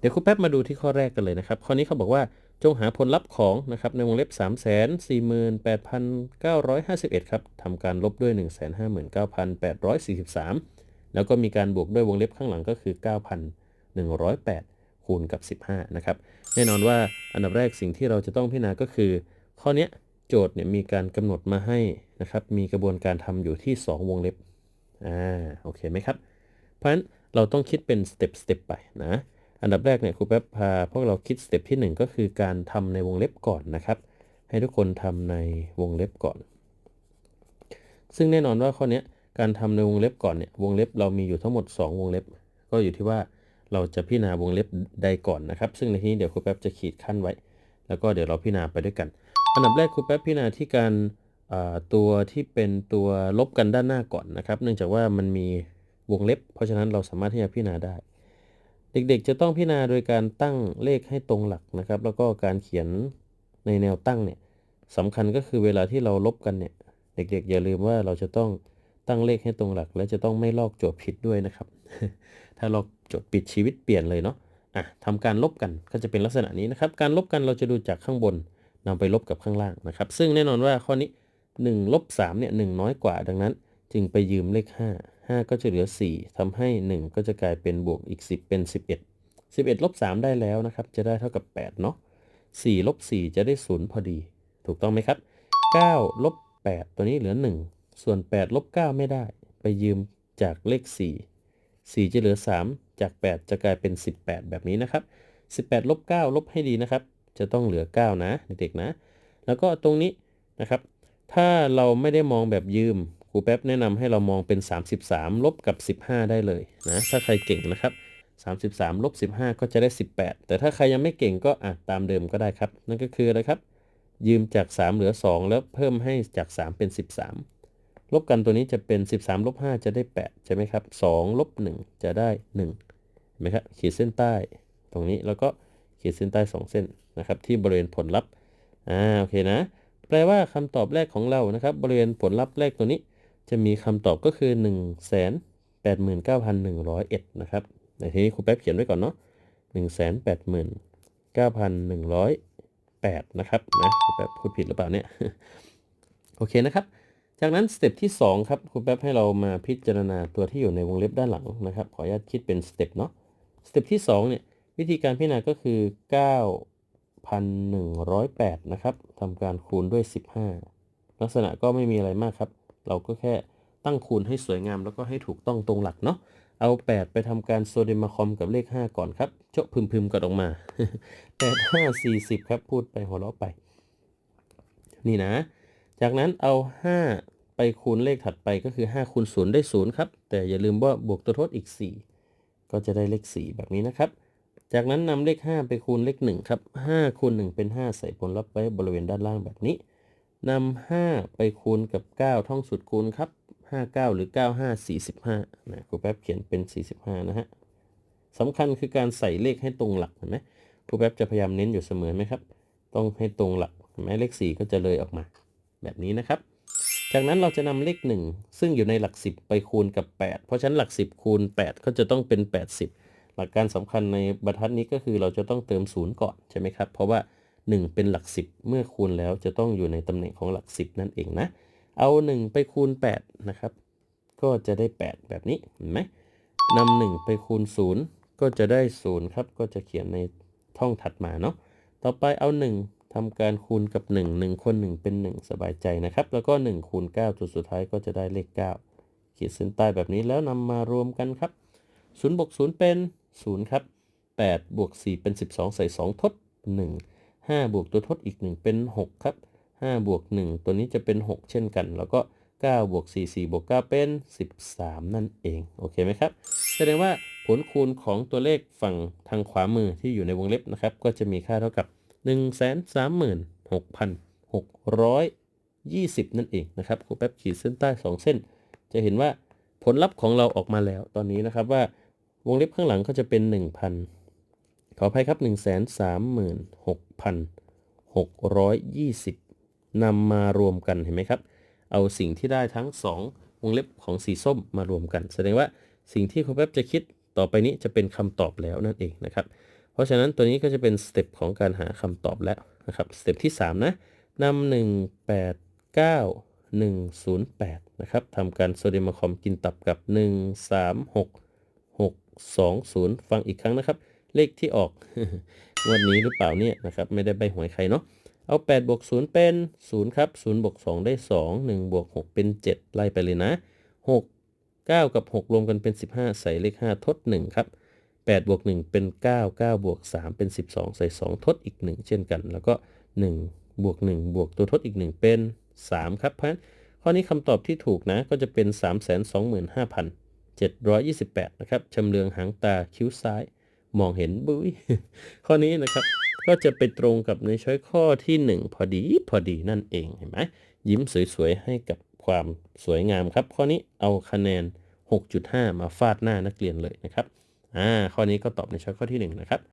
เดี๋ยวครูแป๊บมาดูที่ข้อแรกกันเลยนะครับ ข้อนี้เขาบอกว่าจงหาผลลัพธ์ของนะครับในวงเล็บ 3 4 8 9 5 1 ครับทำการลบด้วย 159,843 แล้วก็มีการบวกด้วยวงเล็บข้างหลังก็คือ 9,108 คูณกับ 15 นะครับ แน่นอนว่าอันดับแรกสิ่งที่เราจะต้องพิจารณาก็คือ ข้อนี้โจทย์เนี่ยมีการกำหนดมาให้นะครับมีกระบวนการทำอยู่ที่ 2 วงเล็บอ่าโอเคไหมครับ เพราะฉะนั้นเราต้องคิดเป็นสเต็ปสเต็ปไปนะ อันดับแรกเนี่ยครูแป๊บพาพวกเราคิดสเต็ปที่ 1 ก็คือการทำในวงเล็บก่อนนะครับ ให้ทุกคนทำในวงเล็บก่อน ซึ่งแน่นอนว่าข้อนี้การทำในวงเล็บก่อนเนี่ยวงเล็บเรามีอยู่ทั้งหมด 2 วงเล็บ ก็อยู่ที่ว่าเราจะพิจารณาวงเล็บใดก่อนนะครับ ซึ่งในที่นี้เดี๋ยวครูแป๊บจะขีดขั้นไว้ แล้วก็เดี๋ยวเราพิจารณาไปด้วยกัน อันดับแรกครูแป๊บพิจารณาที่การตัวที่เป็นตัวลบกันด้านหน้าก่อนนะครับ เนื่องจากว่ามันมีวงเล็บ เพราะฉะนั้นเราสามารถที่จะพิจารณาได้ เด็กๆ จะต้องพิจารณาโดยการตั้งเลขให้ตรงหลักนะครับ แล้วก็การเขียนในแนวตั้งเนี่ยสำคัญก็คือเวลาที่เราลบกันเนี่ย เด็กๆ อย่าลืมว่าเราจะต้องตั้งเลขให้ตรงหลัก และจะต้องไม่ลอกโจทย์ผิดด้วยนะครับ ถ้าลอกโจทย์ผิดชีวิตเปลี่ยนเลยเนาะอะทำการลบกันก็จะเป็นลักษณะนี้นะครับ การลบกันเราจะดูจากข้างบนนำไปลบกับข้างล่างนะครับ ซึ่งแน่นอนว่าข้อนี้1ลบ3เนี่ยหน้อยกว่าดังนั้น จึงไปยืมเลข 5 5 ก็จะเหลือ 4ทำให้ 1 ก็จะกลายเป็นบวกอีก 10 เป็น 11 11ลบ3ได้แล้วนะครับ จะได้เท่ากับ 8 เนาะ4ลบ4จะได้ 0 พอดี ถูกต้องไหมครับ9ลบ8ตัวนี้เหลือ 1 ส่วน8ลบ9ไม่ได้ ไปยืมจากเลข 4 4 จะเหลือ 3 จาก 8 จะกลายเป็น 18 แบบนี้นะครับ 18ลบ9ลบให้ดีนะครับ จะต้องเหลือ 9 นะ เด็กๆนะ แล้วก็ตรงนี้นะครับ ถ้าเราไม่ได้มองแบบยืม ครูแป๊บแนะนำให้เรามองเป็น 33 ลบกับ 15 ได้เลยนะ ถ้าใครเก่งนะครับ 33 ลบ 15 ก็จะได้ 18 แต่ถ้าใครยังไม่เก่งก็อะตามเดิมก็ได้ครับ นั่นก็คืออะไรครับ ยืมจาก 3 เหลือ 2 แล้วเพิ่มให้จาก 3 เป็น 13 ลบกันตัวนี้จะเป็น 13 ลบ 5 จะได้ 8 ใช่ไหมครับ 2 ลบ 1 จะได้1เห็นไหมครับ ขีดเส้นใต้ ตรงนี้แล้วก็ขีดเส้นใต้ 2 เส้นนะครับ ที่บริเวณผลลัพธ์ อ่า โอเคนะ แปลว่าคำตอบแรกของเรานะครับ บริเวณผลลัพธ์แรกตัวนี้ จะมีคำตอบก็คือ 1 8 9 1 0 1 นะครับ ในที่นี้ครูแป๊บเขียนไว้ก่อนเนาะ1 8 9 1 0 8 นะครับนะครูแป๊บพูดผิดหรือเปล่าเนี่ย โอเคนะครับ จากนั้นสเต็ปที่ 2 ครับครูแป๊บให้เรามาพิจารณาตัวที่อยู่ในวงเล็บด้านหลังนะครับ ขออนุญาตคิดเป็นสเต็ปเนาะสเต็ปที่ 2 เนี่ยวิธีการพิจารณาก็คือ 9,108 นะครับทำการคูณด้วย 15 ลักษณะก็ไม่มีอะไรมากครับ เราก็แค่ตั้งคูณให้สวยงามแล้วก็ให้ถูกต้องตรงหลักเนาะเอา 8 ไปทำการโซเดมาคอมกับเลข 5 ก่อนครับโชะพึมๆกันออกมา 8 5 40 ครับพูดไปหัวเราะไป นี่นะ จากนั้นเอา 5 ไปคูณเลขถัดไปก็คือ 5 คูณ 0 ได้ 0 ครับ แต่อย่าลืมว่าบวกตัวทดอีก 4 ก็จะได้เลข 4 แบบนี้นะครับ จากนั้นนำเลข 5 ไปคูณเลข 1 ครับ 5 คูณ 1 เป็น 5 ใส่ผลลัพธ์ไว้บริเวณด้านล่างแบบนี้ นำ5ไปคูณกับ 9 ท่องสูตรคูณครับ 59 หรือ 95 45 นะครูแป๊บเขียนเป็น 45 นะฮะสำคัญคือการใส่เลขให้ตรงหลักเห็นไหมครูแป๊บจะพยายามเน้นอยู่เสมอไหมครับ ต้องให้ตรงหลักเห็นไหมเลข 4 ก็จะเลยออกมา แบบนี้นะครับ จากนั้นเราจะนำเลข 1 ซึ่งอยู่ในหลัก 10 ไปคูณกับ 8 เพราะฉะนั้นหลัก 10 คูณ 8 ก็จะต้องเป็น 80 หลักการสำคัญในบรรทัดนี้ก็คือเราจะต้องเติม 0 ก่อนใช่ไหมครับ เพราะว่า 1 เป็นหลัก 10 เมื่อคูณแล้วจะต้องอยู่ในตำแหน่งของหลัก 10 นั่นเองนะ เอา 1 ไปคูณ 8 นะครับ ก็จะได้ 8 แบบนี้เห็นไหมนำ1 ไปคูณ 0 ก็จะได้ 0 ครับ ก็จะเขียนในท่องถัดมาเนาะ ต่อไปเอา 1ทำการคูณกับ 1 1 คน 1 เป็น 1 สบายใจนะครับ แล้วก็ 1 คูณ 9 จุดสุดท้ายก็จะได้เลข 9 ขีดเส้นใต้แบบนี้แล้วนำมารวมกันครับ0บวก0เป็น 0 ครับ8บวก4เป็น 12 ใส่ 2ทด1 5 บวกตัวทดอีก 1 เป็น 6 ครับ 5 บวก 1 ตัวนี้จะเป็น 6 เช่นกัน แล้วก็ 9 บวก 4 4 บวก 9 เป็น 13 นั่นเอง โอเคไหมครับ แสดงว่าผลคูณของตัวเลขฝั่งทางขวามือที่อยู่ในวงเล็บนะครับ ก็จะมีค่าเท่ากับ 136,620 นั่นเองนะครับครูแป๊บขีดเส้นใต้ 2 เส้น จะเห็นว่าผลลัพธ์ของเราออกมาแล้วตอนนี้นะครับว่าวงเล็บข้างหลังก็จะเป็น 1,000 ขออภัยครับ 136,620 นำมารวมกันเห็นไหมครับ เอาสิ่งที่ได้ทั้ง 2 วงเล็บของสีส้มมารวมกัน แสดงว่าสิ่งที่ครูแป๊บจะคิดต่อไปนี้จะเป็นคำตอบแล้วนั่นเองนะครับ เพราะฉะนั้นตัวนี้ก็จะเป็นสเต็ปของการหาคำตอบแล้วนะครับ สเต็ปที่ 3 นะนำ1 8 9 1 0 8 นะครับทำการโซเดียมคอมกินตับกับ 1 3 6 6 2 0 ฟังอีกครั้งนะครับ เลขที่ออก วันนี้หรือเปล่าเนี่ยนะครับไม่ได้ใบหวยใครเนาะเอา8บวก0เป็น 0 ครับ0บวก2ได้ 2 1บวก6เป็น 7 ไล่ไปเลยนะ 6 9 กับ 6 รวมกันเป็น 15 ใส่เลข 5 ทด 1 ครับ8บวก1เป็น 9 9บวก3เป็น 12 ใส่ 2 ทดอีก 1 เช่นกัน แล้วก็ 1 บวก 1 บวกตัวทดอีก 1 เป็น 3 ครับ เพราะฉะนั้นข้อนี้คำตอบที่ถูกนะก็จะเป็น 325,728 นะครับชำเลืองหางตาคิ้วซ้าย มองเห็นบุ้ยข้อนี้นะครับ ก็จะไปตรงกับในช้อยข้อที่ 1 พอดีพอดีนั่นเองเห็นไหมยิ้มสวยๆให้กับความสวยงามครับ ข้อนี้เอาคะแนน 6.5 มาฟาดหน้านักเรียนเลยนะครับอ่าข้อนี้ก็ตอบในช้อยข้อที่ 1 นะครับ